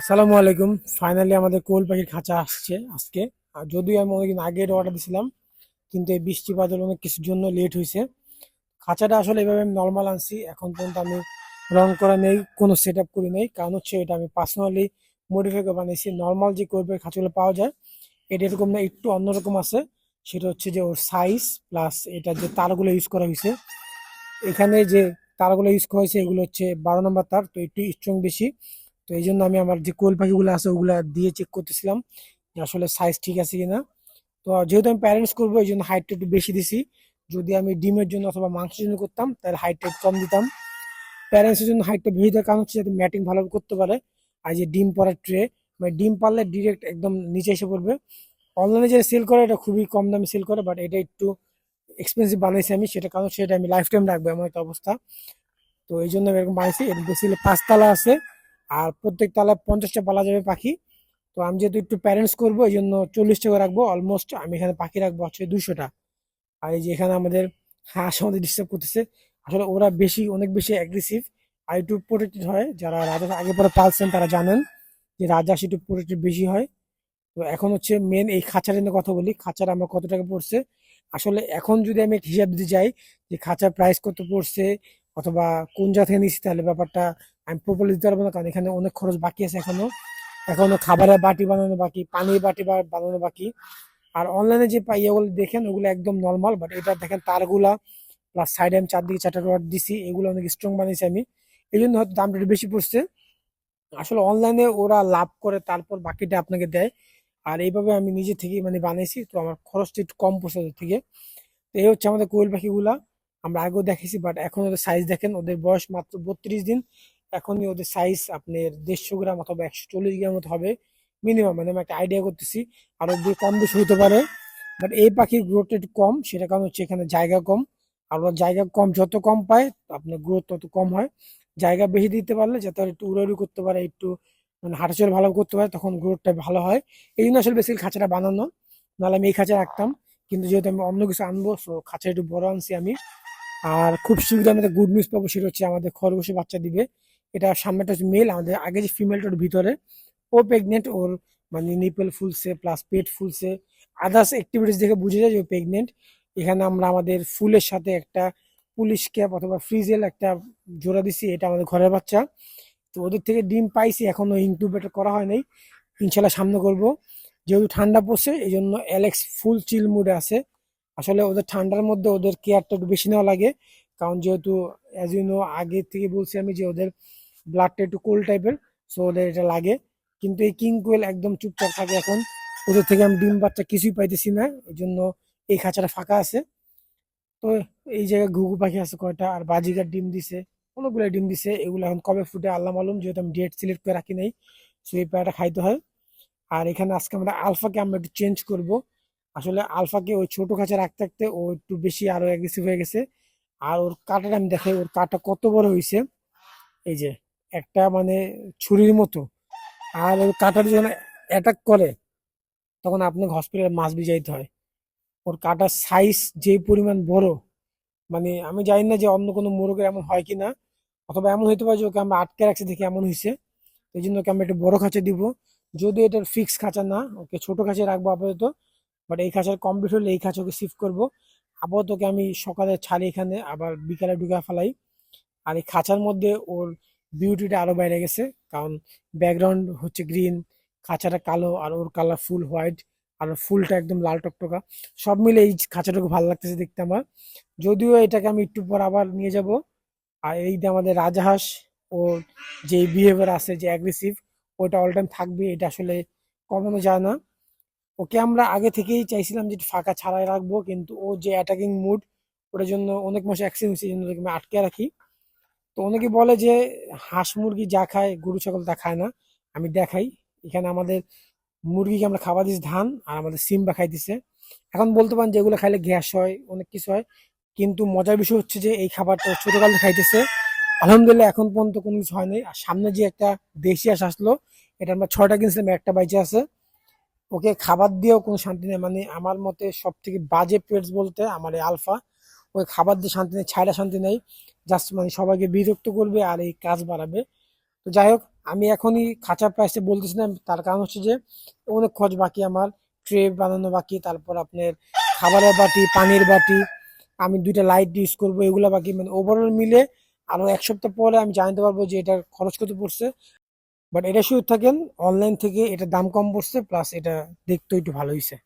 আসসালামু আলাইকুম। ফাইনালি আমাদের কোয়েল পাখির খাঁচা আসছে আজকে। আর যদিও আমি অনেকদিন আগে অর্ডার দিয়েছিলাম কিন্তু এই বৃষ্টি বাদল অনেক কিছুর জন্য লেট হয়েছে। খাঁচাটা আসলে এভাবে আমি নর্মাল আনছি, এখন পর্যন্ত আমি রং করা নেই, কোনো সেট আপ করি নেই। কারণ হচ্ছে এটা আমি পার্সোনালি মডিফাই করে বানিয়েছি। নর্মাল যে কোয়েল পাখির খাঁচাগুলো পাওয়া যায়, এটা এরকম না, একটু অন্যরকম আছে। সেটা হচ্ছে যে ওর সাইজ প্লাস এটা যে তারগুলো ইউজ করা হয়েছে। এখানে যে তারগুলো ইউজ করা হয়েছে, এগুলো হচ্ছে বারো নম্বর তার, তো একটু স্ট্রং বেশি। তো এই জন্য আমি আমার যে কোয়েল পাখিগুলো আছে, ওগুলো দিয়ে চেক করতেছিলাম যে আসলে সাইজ ঠিক আছে কিনা। তো যেহেতু আমি প্যারেন্টস করব, এই জন্য হাইটটা একটু বেশি দিছি। যদি আমি ডিমের জন্য অথবা মাংসের জন্য করতাম, তাহলে হাইটটা একটু কম দিতাম। প্যারেন্টসের জন্য হাইটটা বেশি দেওয়ার কারণ হচ্ছে যাতে ম্যাটিং ভালোভাবে করতে পারে। আর যে ডিম পড়ার ট্রে মানে ডিম পারলে ডিরেক্ট একদম নিচে এসে পড়বে। অনলাইনে যেটা সেল করে, এটা খুবই কম দামে সেল করে বাট এটা একটু এক্সপেন্সিভ বানাইছি আমি। সেটা কারণ সেটা আমি লাইফ টাইম রাখব, এমন একটা অবস্থা। তো এই জন্য আমি এরকম বানাইছি। এর বেসিক্যালি পাঁচতলা আছে। আর প্রত্যেক তলায় পঞ্চাশটা পালা যাবে পাখি। তো আমি যেহেতু একটু প্যারেন্টস করব, এই জন্য চল্লিশটা করে রাখব। অলমোস্ট আমি এখানে পাখি রাখব হচ্ছে দুশোটা আর এই যে এখানে আমাদের হাঁস আমাদের ডিস্টার্ব করতেছে। আসলে ওরা বেশি, অনেক বেশি অ্যাগ্রেসিভ আর একটু প্রোটেক্টেড হয়। যারা রাজা আগে পরে পালছেন তারা জানেন যে রাজহাঁস একটু প্রোটেক্টেড বেশি হয়। তো এখন হচ্ছে মেন এই খাঁচার নিয়ে কথা বলি। খাঁচার আমার কত টাকা পড়ছে? আসলে এখন যদি আমি হিসাব দিতে যাই যে খাঁচার প্রাইস কত পড়ছে? অথবা কোন জায়গা থেকে নিচ্ছি তাহলে ব্যাপারটা আমি প্রপারলি দিতে পারব না, কারণ এখানে অনেক খরচ বাকি আছে এখনও। এখনও খাবারের বাটি বানানো বাকি, পানির বাটি বানানো বাকি। আর অনলাইনে যে ইয়েগুলো দেখেন, ওগুলো একদম নর্মাল বাট এটা দেখেন তারগুলা প্লাস সাইডে আমি চারদিকে চারটা রড দিছি, এগুলো অনেক স্ট্রং বানিয়েছি আমি। এই জন্য হয়তো দামটা একটু বেশি পড়ছে। আসলে অনলাইনে ওরা লাভ করে, তারপর বাকিটা আপনাকে দেয়। আর এইভাবে আমি নিজে থেকে মানে বানিয়েছি, তো আমার খরচটা একটু কম পড়ছে থেকে। তো এই হচ্ছে আমাদের কোয়েল পাখিগুলা। আমরা আগেও দেখেছি বাট এখন ওদের সাইজ দেখেন, ওদের বয়স মাত্র বত্রিশ দিন। এখনই ওদের সাইজ আপনার দেড়শো গ্রাম অথবা একশো চল্লিশ গ্রাম মতো হবে মিনিমাম মানে আমি একটা আইডিয়া করতেছি। আরও দুই কম বেশি হতে পারে বাট এই পাখির গ্রোথ একটু কম, সেটা কারণ হচ্ছে এখানে জায়গা কম। আর ওরা জায়গা কম, যত কম পায়, আপনার গ্রোথ তত কম হয়। জায়গা বেশি দিতে পারলে যাতে একটু উড়াউড়ি করতে পারে, একটু মানে হাঁটাচলা ভালো করতে পারে, তখন গ্রোথটা ভালো হয়। এই জন্য আসলে বেশি খাঁচাটা বানানো, নাহলে আমি এই খাঁচা রাখতাম। কিন্তু যেহেতু আমি অন্য কিছু আনব সো খাঁচা একটু বড় আনছি আমি। আর খুব শীঘ্রই আমাদের গুড নিউজ পাবো, সেটা হচ্ছে আমাদের খরগোশে বাচ্চা দিবে। এটা সামনেটা হচ্ছে মেল আমাদের আগে যে ফিমেলটার ভিতরে, ও প্রেগনেন্ট ওর মানে নিপেল ফুলছে প্লাস পেট ফুলছে। আদার্স অ্যাক্টিভিটিস দেখে বুঝে যায় যে ও প্রেগনেন্ট এখানে আমরা আমাদের ফুলের সাথে একটা পুলিশ ক্যাপ অথবা ফ্রিজেল একটা জোড়া দিছি, এটা আমাদের ঘরের বাচ্চা। তো ওদের থেকে ডিম পাইছি, এখনও ইনকিউবেটর করা হয় নাই। ইনশাল্লাহ সামনে করব। যেহেতু ঠান্ডা পড়ছে এই জন্য অ্যালেক্স ফুল চিল মুডে আছে। আসলে ওদের ঠান্ডার মধ্যে ওদের কেয়ারটা একটু বেশি নেওয়া লাগে। কারণ যেহেতু অ্যাজ ইউ নো আগে থেকে বলছি আমি যে ওদের ব্লাডটা একটু কোল্ড টাইপের সো ওদের এটা লাগে। কিন্তু এই কিং কোয়েল একদম চুপচাপ থাকে এখন। ওদের থেকে আমি ডিম বাচ্চা কিছুই পাইতেছি না এই জন্য এই খাঁচাটা ফাঁকা আছে। তো এই জায়গায় ঘুঘু পাখি আছে কয়টা, আর বাজিকার ডিম দিছে অনেকগুলো ডিম দিছে। এগুলো এখন কবে ফুটে আল্লাহ মালুম, যেহেতু আমি ডেট সিলেক্ট করে রাখি নাই সো এই প্যারাটা খাইতে হয়। আর এখানে আজকে আমরা আলফাকে আমরা একটু চেঞ্জ করব। আসলে আলফাকে ওই ছোট খাঁচা রাখতে রাখতে ও একটু বেশি আরও অ্যাগ্রেসিভ হয়ে গেছে। আর ওর কাঁটাটা আমি দেখাই, ওর কাটা কত বড় হয়েছে এই যে, একটা মানে ছুরির মতো। আর ওর কাঁটাটা যখন অ্যাটাক করে, তখন আপনাকে হসপিটালে মাছ যাইতে হয়। ওর কাটার সাইজ যে পরিমাণ বড় মানে আমি জানি না যে অন্য কোনো মোরগের এমন হয় কি না, অথবা এমন হইতে পারে যে ওকে আমরা আটকে রাখছি দেখে এমন হয়েছে এই জন্য ওকে আমরা একটা বড় খাঁচা দিব। যদি এটার ফিক্স খাঁচা না, ওকে ছোট খাঁচায় রাখব আপাতত। বাট এই খাঁচার কমপ্লিট হলে এই খাঁচা ওকে শিফট করব। আপাতত ওকে আমি সকালে ছাড়ি এখানে আবার বিকালে ঢুকে ফেলাই। আর এই খাঁচার মধ্যে ওর বিউটিটা আরও বাইরে গেছে। কারণ ব্যাকগ্রাউন্ড হচ্ছে গ্রিন খাঁচাটা কালো আর ওর কালার ফুল হোয়াইট আর ফুলটা একদম লাল টকটকা। সব মিলে এই খাঁচাটাকে ভালো লাগতেছে দেখতে আমার। যদিও এটাকে আমি একটু পর আবার নিয়ে যাব। আর এই যে আমাদের রাজহাঁস, ওর যে বিহেভিয়ার আছে, যে অ্যাগ্রেসিভ ওটা অল টাইম থাকবে, এটা আসলে কমানো যায় না। ওকে আমরা আগে থেকেই চাইছিলাম যে ফাঁকা ছাড়াই রাখব, কিন্তু ও যে অ্যাটাকিং মুড ওটার জন্য অনেক মাসে অ্যাক্সিডেন্ট এই জন্য আমি আটকে রাখি। তো অনেকে বলে যে হাঁস মুরগি যা খায়, গরু ছাগল তা খায় না। আমি দেখাই, এখানে আমাদের মুরগিকে আমরা খাবার দিচ্ছি ধান, আর আমাদের সিম বা খাইতেছে। এখন বলতে পারেন যে এগুলো খাইলে গ্যাস হয়, অনেক কিছু হয়, কিন্তু মজার বিষয় হচ্ছে যে এই খাবারটা ছোটকালে খাইতেছে। আলহামদুলিল্লাহ এখন পর্যন্ত কোনো কিছু হয়নি। আর সামনে যে একটা দেশি হাঁস আসলো, এটা আমরা ছয়টা কিনছিলাম, একটা বাইচে আছে। ওকে খাবার দিয়েও কোনো শান্তি নেই। মানে আমার মতে সব থেকে বাজে পেটস বলতে আমার এই আলফা, ওই খাবার দিয়ে শান্তি নেই, ছাইরা শান্তি নেই। জাস্ট মানে সবাইকে বিরক্ত করবে আর এই কাজ বাড়াবে। তো যাই হোক, আমি এখনই খাঁচা প্রাইসে বলতেছি না তার কারণ হচ্ছে যে অনেক খরচ বাকি আমার, ট্রে বানানো বাকি, তারপর আপনার খাবারের বাটি, পানির বাটি, আমি দুইটা লাইট ইউজ করব, এগুলো বাকি। মানে ওভারঅল মিলে আরও এক সপ্তাহ পরে আমি জানতে পারব যে এটার খরচ কত পড়ছে। বাট এটা শুধু থাকেন অনলাইন থেকে এটা দাম কম পড়ছে প্লাস এটা দেখতে একটু ভালো হয়েছে